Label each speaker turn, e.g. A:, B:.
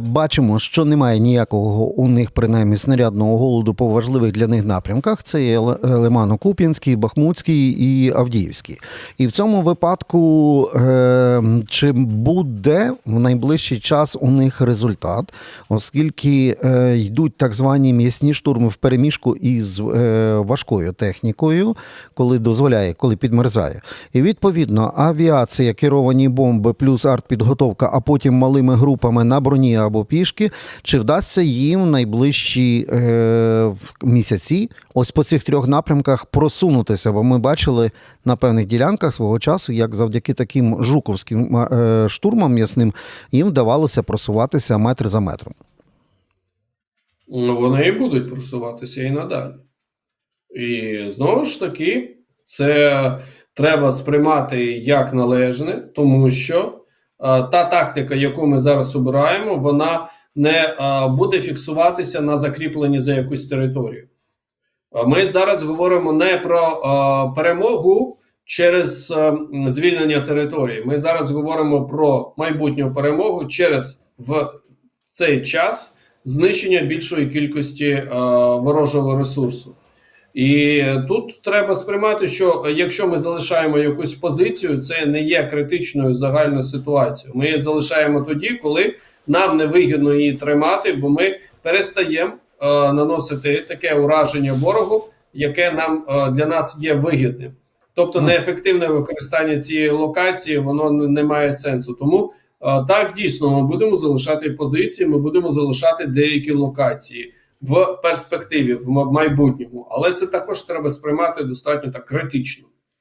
A: Бачимо, що немає ніякого у них принаймні снарядного голоду по важливих для них напрямках. Це є Лимано-Куп'янський, Бахмутський і Авдіївський. І в цьому випадку е, чи буде в найближчий час у них результат, оскільки е, йдуть так звані м'ясні штурми в переміжку із е, важкою технікою, коли дозволяє, коли підмерзає. І відповідно авіація, керовані бомби плюс артпідготовка, а потім малими групами на броні або пішки. Чи вдасться їм найближчі е, місяці ось по цих трьох напрямках просунутися? Бо ми бачили на певних ділянках свого часу, як завдяки таким жуковським е, штурмам м'ясним їм вдавалося просуватися метр за метром.
B: Ну, вони і будуть просуватися і надалі. І знову ж таки, це треба сприймати як належне, тому що та тактика, яку ми зараз обираємо, вона не е, буде фіксуватися на закріпленні за якусь територію. Е, Ми зараз говоримо не про е, перемогу через е, звільнення території. Ми зараз говоримо про майбутню перемогу через в цей час знищення більшої кількості е, ворожого ресурсу. І тут треба сприймати, що якщо ми залишаємо якусь позицію, це не є критичною загальною ситуацією. Ми її залишаємо тоді, коли нам не вигідно її тримати, бо ми перестаємо е, наносити таке ураження ворогу, яке нам е, для нас є вигідним. Тобто неефективне використання цієї локації воно не, не має сенсу. Тому е, так дійсно ми будемо залишати позиції, ми будемо залишати деякі локації в перспективі, в майбутньому, але це також треба сприймати достатньо так критично.